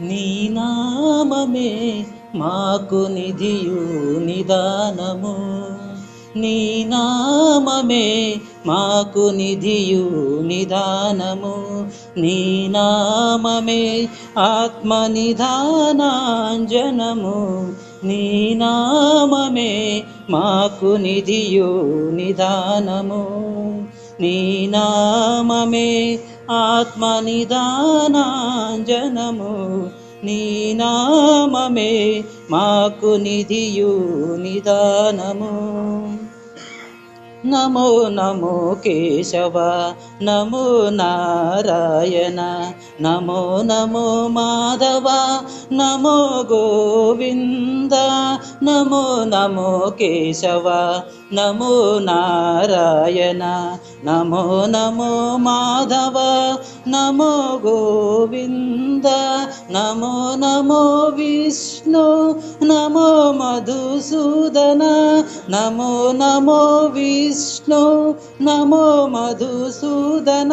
నీ నామమే మాకు నిధియు నిదానము. నీ నామమే మాకు నిధియు నిదానము. నీ నామమే ఆత్మ నిధానాంజనము నీ నామమే మాకు నిధియు నిదానము. నీ నామమే ఆత్మ నిదానాంజనము నీ నామమే మాకు నిధియు నిదానము. నమో నమో కేశవ నమో నారాయణ నమో నమో మాధవ నమో గోవింద నమో నమో కేశవ नमो नारायण नमो नमो माधव नमो गोविन्द नमो नमो विष्णु नमो मधुसूदन नमो नमो विष्णु नमो मधुसूदन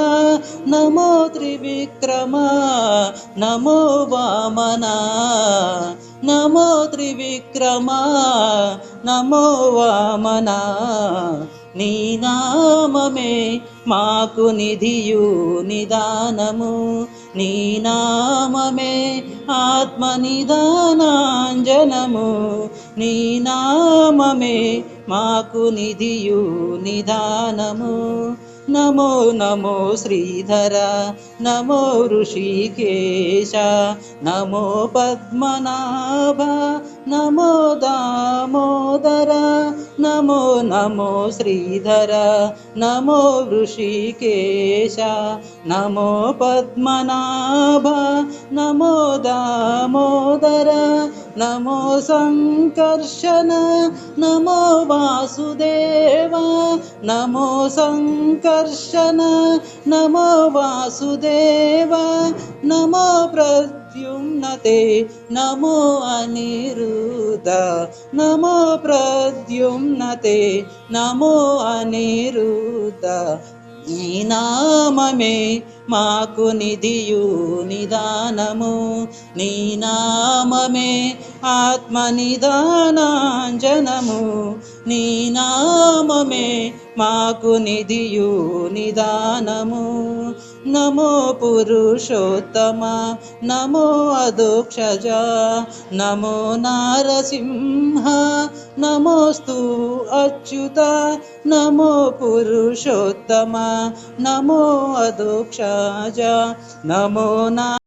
नमो त्रिविक्रमा नमो वामना। నమో త్రివిక్రమ నమో వామన నీ నామమే మాకు నిధియు నిదానము. నీ నామమే ఆత్మ నిదానాంజనము. నీ నామమే మాకు నిధియు నిదానము. नमो नमो श्रीधर नमो ऋषिकेश नमो पद्मनाभ नमो दामोदर नमो नमो श्रीधर नमो ऋषिकेश नमो पद्मनाभ नमो दामोदर नमो सङ्कर्षण नमो वासुदेव नमो सङ्कर्षण नमो वासुदेव नमो प्रद्युम्नते नमो अनिरुत नमो प्रद्युम्नते नमो अनिरुत నీ నామమే మాకు నిధియు నిదానము. నీ నామమే ఆత్మ నిదానాంజనము నీ నామమే మాకు నిధియు నిదానము. नमो पुरुषोत्तम नमो अदोक्ष नमो नारसिंह नमोस्तु अच्युत नमो पुरुषोत्तम नमो अदोक्ष नमो ना